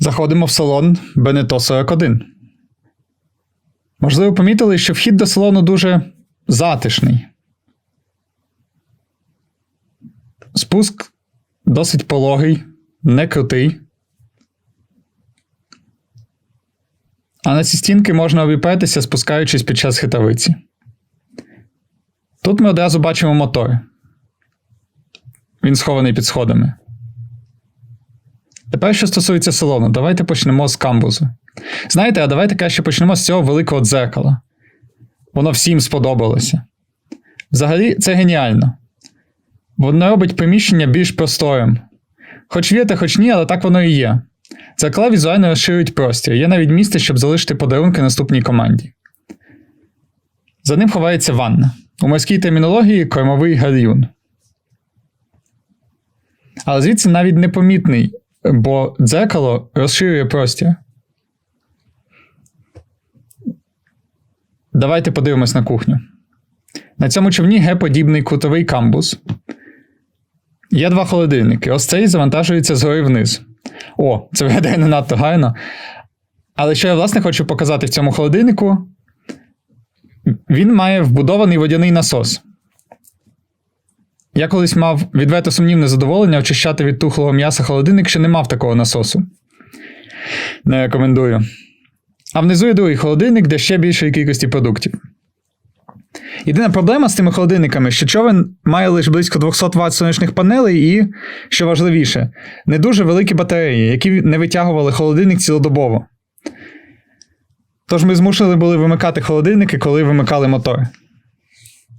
Заходимо в салон Бенето 41. Можливо, помітили, що вхід до салону дуже затишний. Спуск досить пологий, не крутий. А на ці стінки можна обіпертися, спускаючись під час хитавиці. Тут ми одразу бачимо мотор. Він схований під сходами. Тепер, що стосується салону, давайте почнемо з камбузу. Знаєте, а давайте краще почнемо з цього великого дзеркала. Воно всім сподобалося. Взагалі, це геніально. Воно робить приміщення більш просторим. Хоч вірте, хоч ні, але так воно і є. Дзеркала візуально розширюють простір. Є навіть місце, щоб залишити подарунки наступній команді. За ним ховається ванна. У морській термінології кормовий гальюн. Але звідси навіть непомітний, бо дзеркало розширює простір. Давайте подивимось на кухню. На цьому човні Г-подібний кутовий камбус. Є два холодильники. Ось цей завантажується згори вниз. О, це виглядає не надто гарно. Але що я, власне, хочу показати в цьому холодильнику, він має вбудований водяний насос. Я колись мав відверто сумнівне задоволення очищати від тухлого м'яса холодильник, що не мав такого насосу. Не рекомендую. А внизу є другий холодильник, де ще більшої кількості продуктів. Єдина проблема з тими холодильниками, що човен має лише близько 200 Вт сонячних панелей, і, що важливіше, не дуже великі батареї, які не витягували холодильник цілодобово. Тож ми змушені були вимикати холодильники, коли вимикали мотор.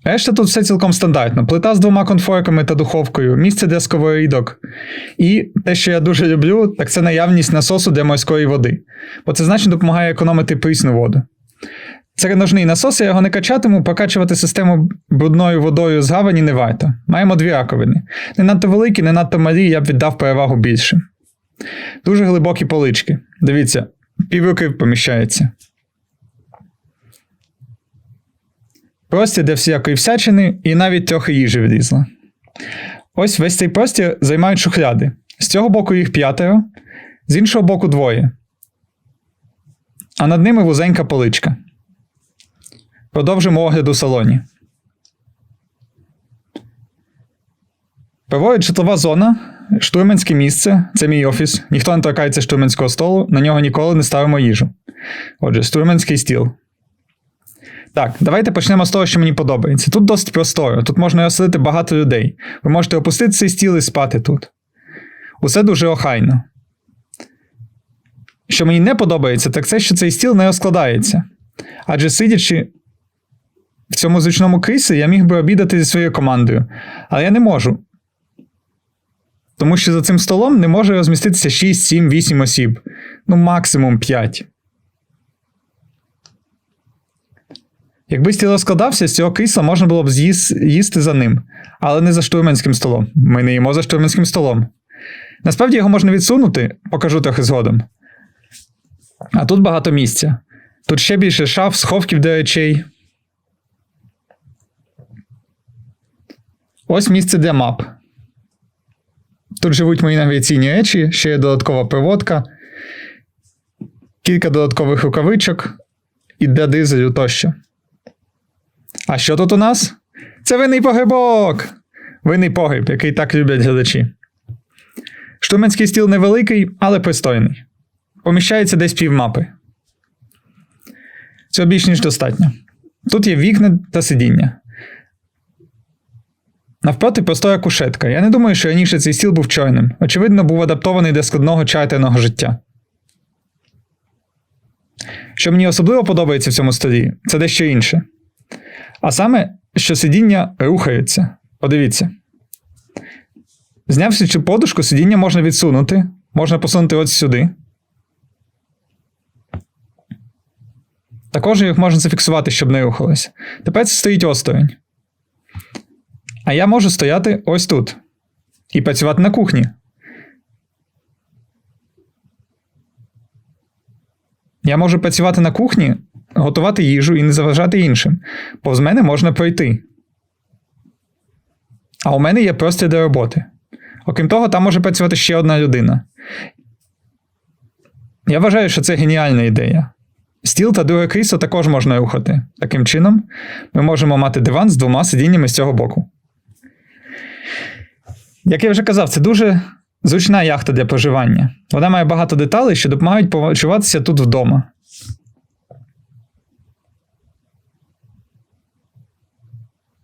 Решта тут все цілком стандартно: плита з двома конфорками та духовкою, місце для сковорідок. І те, що я дуже люблю, так це наявність насосу для морської води, бо це значно допомагає економити прісну воду. Це насос, я його не качатиму, покачувати систему брудною водою з гавані не варто. Маємо дві раковини. Не надто великі, не надто малі, я б віддав перевагу більше. Дуже глибокі полички. Дивіться, півруки поміщається. Простір для всякої всячини і навіть трохи їжі влізло. Ось весь цей простір займають шухляди. З цього боку їх п'ятеро, з іншого боку двоє. А над ними вузенька поличка. Продовжимо огляд у салоні. Праворуч житлова зона, штурманське місце це мій офіс. Ніхто не торкається штурманського столу, на нього ніколи не ставимо їжу. Отже, штурманський стіл. Так, давайте почнемо з того, що мені подобається. Тут досить просторо, тут можна розселити багато людей. Ви можете опустити цей стіл і спати тут. Усе дуже охайно. Що мені не подобається, так це, що цей стіл не розкладається. Адже сидячи в цьому зручному кріслі, я міг би обідати зі своєю командою, але я не можу. Тому що за цим столом не може розміститися 6, 7, 8 осіб. Ну, максимум 5. Якби стіл розкладався, з цього крісла можна було б з'їс, їсти за ним, але не за штурманським столом. Ми не їмо за штурманським столом. Насправді його можна відсунути, покажу трохи згодом. А тут багато місця. Тут ще більше шаф, сховків до речей. Ось місце для мап. Тут живуть мої навігаційні речі, ще є додаткова проводка, кілька додаткових рукавичок і для дизелю тощо. А що тут у нас? Це винний погребок! Винний погріб, який так люблять глядачі. Штурманський стіл невеликий, але пристойний. Поміщається десь півмапи. Цього більш ніж достатньо. Тут є вікна та сидіння. Навпроти простора кушетка. Я не думаю, що раніше цей стіл був чорним. Очевидно, був адаптований для складного чартерного життя. Що мені особливо подобається в цьому столі, це дещо інше. А саме, що сидіння рухається. Подивіться. Знявши цю подушку, сидіння можна відсунути. Можна посунути ось сюди. Також їх можна зафіксувати, щоб не рухалося. Тепер це стоїть осторонь. А я можу стояти ось тут і працювати на кухні. Я можу працювати на кухні, готувати їжу і не заважати іншим. Повз мене можна пройти. А у мене є простір для роботи. Окрім того, там може працювати ще одна людина. Я вважаю, що це геніальна ідея. Стіл та друге крісло також можна рухати. Таким чином, ми можемо мати диван з двома сидіннями з цього боку. Як я вже казав, це дуже зручна яхта для проживання. Вона має багато деталей, що допомагають почуватися тут вдома.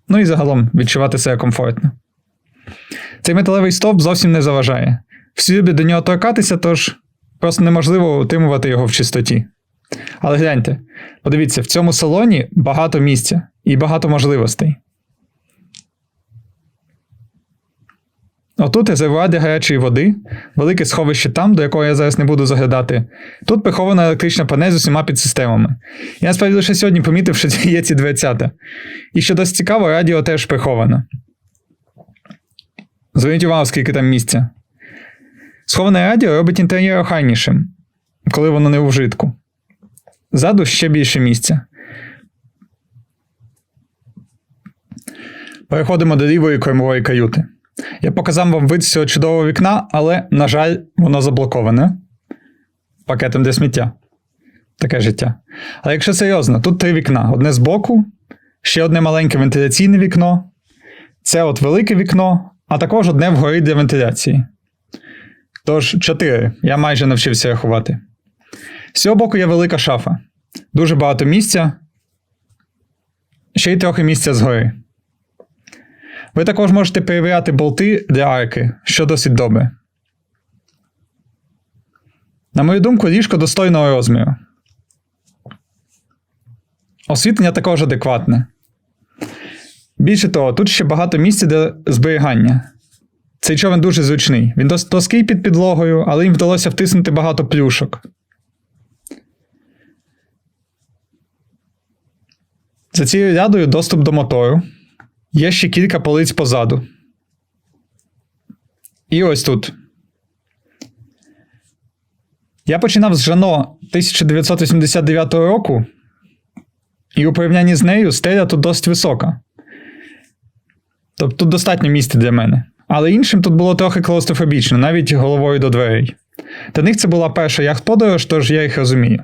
Ну і загалом відчувати себе комфортно. Цей металевий стовп зовсім не заважає. Всі люблять до нього торкатися, тож просто неможливо утримувати його в чистоті. Але гляньте, подивіться, в цьому салоні багато місця і багато можливостей. Отут резервуар для гарячої води, велике сховище там, до якого я зараз не буду заглядати. Тут прихована електрична панель з усіма підсистемами. Я насправді лише сьогодні помітив, що є ці дверцята. І що досить цікаво, радіо теж приховано. Зверніть увагу, скільки там місця. Сховане радіо робить інтер'єр охайнішим, коли воно не у вжитку. Ззаду ще більше місця. Переходимо до лівої кормової каюти. Я показав вам вид з цього чудового вікна, але, на жаль, воно заблоковане пакетом для сміття. Таке життя. Але якщо серйозно, тут три вікна: одне збоку, ще одне маленьке вентиляційне вікно, це от велике вікно, а також одне вгорі для вентиляції. Тож, чотири. Я майже навчився рахувати. З цього боку є велика шафа. Дуже багато місця. Ще й трохи місця згори. Ви також можете перевіряти болти для арки, що досить добре. На мою думку, ліжко достойного розміру. Освітлення також адекватне. Більше того, тут ще багато місця для зберігання. Цей човен дуже зручний. Він досить плоский під підлогою, але їм вдалося втиснути багато плюшок. За цією рядою доступ до мотору. Є ще кілька полиць позаду. І ось тут. Я починав з Жано 1989 року, і у порівнянні з нею стеля тут досить висока. Тобто тут достатньо місця для мене. Але іншим тут було трохи клаустрофобічно, навіть головою до дверей. Для них це була перша яхт-подорож, тож я їх розумію.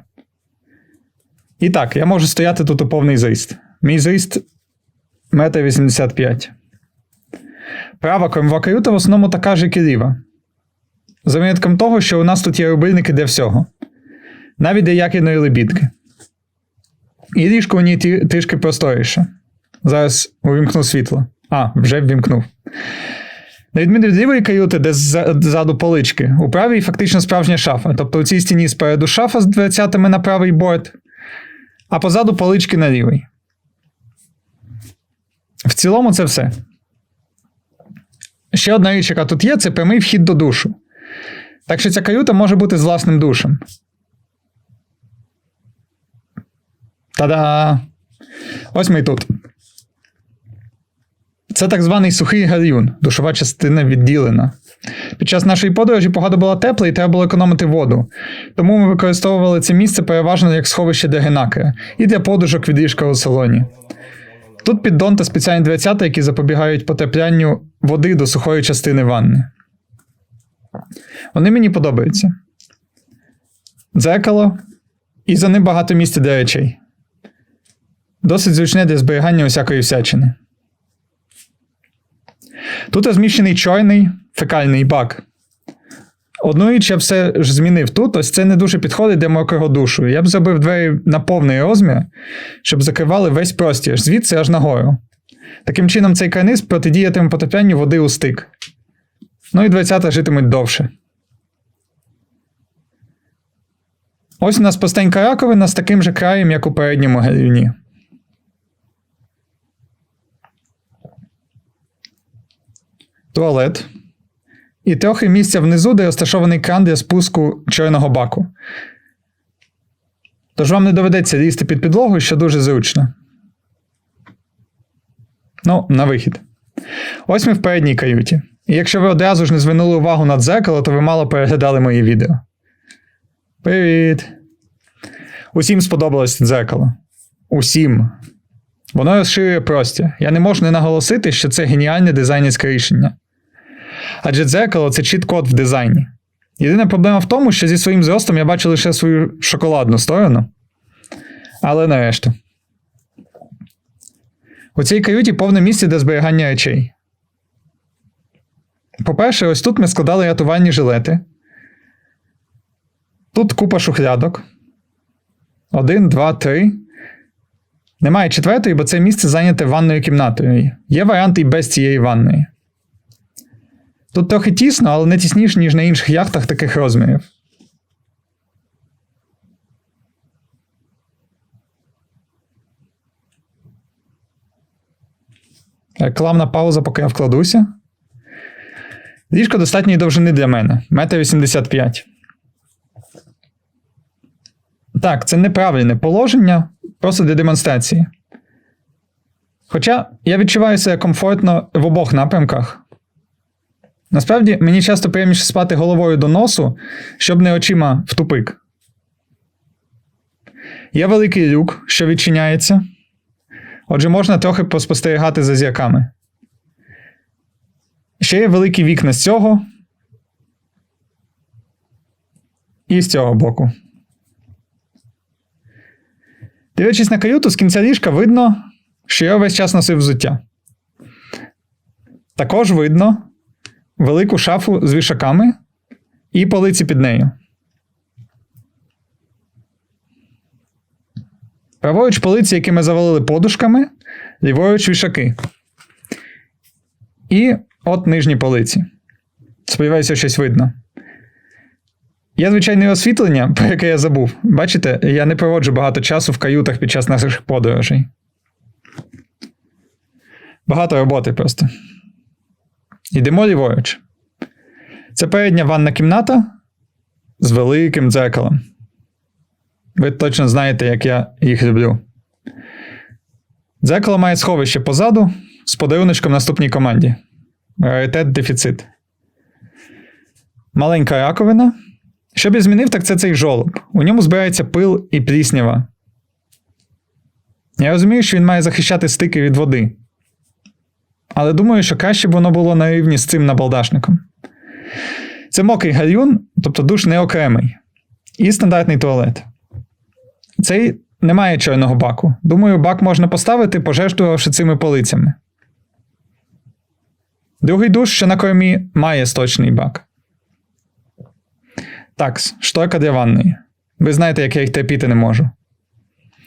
І так, я можу стояти тут у повний зріст. Мій зріст метр 85. Права кормова каюта в основному така ж, як і ліва. За винятком того, що у нас тут є рубильники для всього, навіть для якірної лебідки. І ліжко у ній трішки просторіше. Зараз увімкну світло. А, вже ввімкнув. На відміну від лівої каюти, де ззаду полички, у правій фактично справжня шафа. Тобто у цій стіні спереду шафа з дверцятами на правий борт, а позаду полички на лівий. В цілому, це все. Ще одна річ, яка тут є, це прямий вхід до душу. Так що ця каюта може бути з власним душем. Та-да! Ось ми і тут. Це так званий сухий гальюн, душова частина відділена. Під час нашої подорожі погода була тепла і треба було економити воду. Тому ми використовували це місце переважно як сховище для генакера і для подушок від ліжка у салоні. Тут піддон та спеціальні дверцята, які запобігають потеплянню води до сухої частини ванни. Вони мені подобаються. Дзеркало і за ним багато місця для речей. Досить зручне для зберігання усякої всячини. Тут розміщений чорний фекальний бак. Одну річ я все ж змінив тут, ось це не дуже підходить для мокрого душу. Я б зробив двері на повний розмір, щоб закривали весь простір, звідси аж нагору. Таким чином, цей карниз протидіятиме потеплянню води у стик. Ну і 20-та житимуть довше. Ось у нас постенька раковина з таким же краєм, як у передньому гальюні. Туалет. І трохи місця внизу, де розташований кран для спуску чорного баку. Тож вам не доведеться лізти під підлогу, що дуже зручно. Ну, на вихід. Ось ми в передній каюті. І якщо ви одразу ж не звернули увагу на дзеркало, то ви мало переглядали мої відео. Привіт! Усім сподобалось дзеркало. Усім. Воно розширює простір. Я не можу не наголосити, що це геніальне дизайнерське рішення. Адже дзеркало це чіт-код в дизайні. Єдина проблема в тому, що зі своїм зростом я бачу лише свою шоколадну сторону. Але нарешті. У цій каюті повне місце для зберігання речей. По-перше, ось тут ми складали рятувальні жилети. Тут купа шухлядок. Один, два, три. Немає четвертої, бо це місце зайняте ванною кімнатою. Є варіанти і без цієї ванної. Тут трохи тісно, але не тісніше, ніж на інших яхтах таких розмірів. Рекламна пауза, поки я вкладуся. Ліжко достатньої довжини для мене. Метр 85. Так, це неправильне положення, просто для демонстрації. Хоча я відчуваю себе комфортно в обох напрямках. Насправді, мені часто приємніше спати головою до носу, щоб не очима в тупик. Є великий люк, що відчиняється. Отже, можна трохи поспостерігати за зірками. Ще є великі вікна з цього. І з цього боку. Дивлячись на каюту, з кінця ліжка видно, що я весь час носив взуття. Також видно велику шафу з вішаками і полиці під нею. Праворуч полиці, які ми завалили подушками, ліворуч вішаки. І от нижні полиці. Сподіваюся, щось видно. Є звичайне освітлення, про яке я забув. Бачите, я не проводжу багато часу в каютах під час наших подорожей. Багато роботи просто. Йдемо ліворуч. Це передня ванна кімната з великим дзеркалом. Ви точно знаєте, як я їх люблю. Дзеркало має сховище позаду з подаруночком наступній команді. Раритет дефіцит. Маленька раковина. Що б я змінив, так це цей жолоб. У ньому збирається пил і пліснява. Я розумію, що він має захищати стики від води. Але думаю, що краще б воно було на рівні з цим набалдашником. Це мокрий гальюн, тобто душ не окремий. І стандартний туалет. Цей не має чорного баку. Думаю, бак можна поставити, пожертвувавши цими полицями. Другий душ, що на кормі, має сточний бак. Такс, шторка для ванної. Ви знаєте, як я їх терпіти не можу.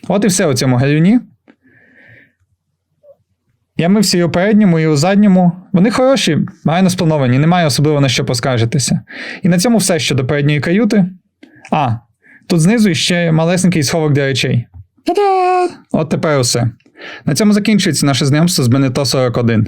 От і все у цьому галюні. Я мився і у передньому, і у задньому. Вони хороші, гарно сплановані, немає особливо на що поскаржитися. І на цьому все щодо передньої каюти. А, тут знизу ще малесенький сховок для речей. Та-да! От тепер усе. На цьому закінчується наше знайомство з Бенето 41.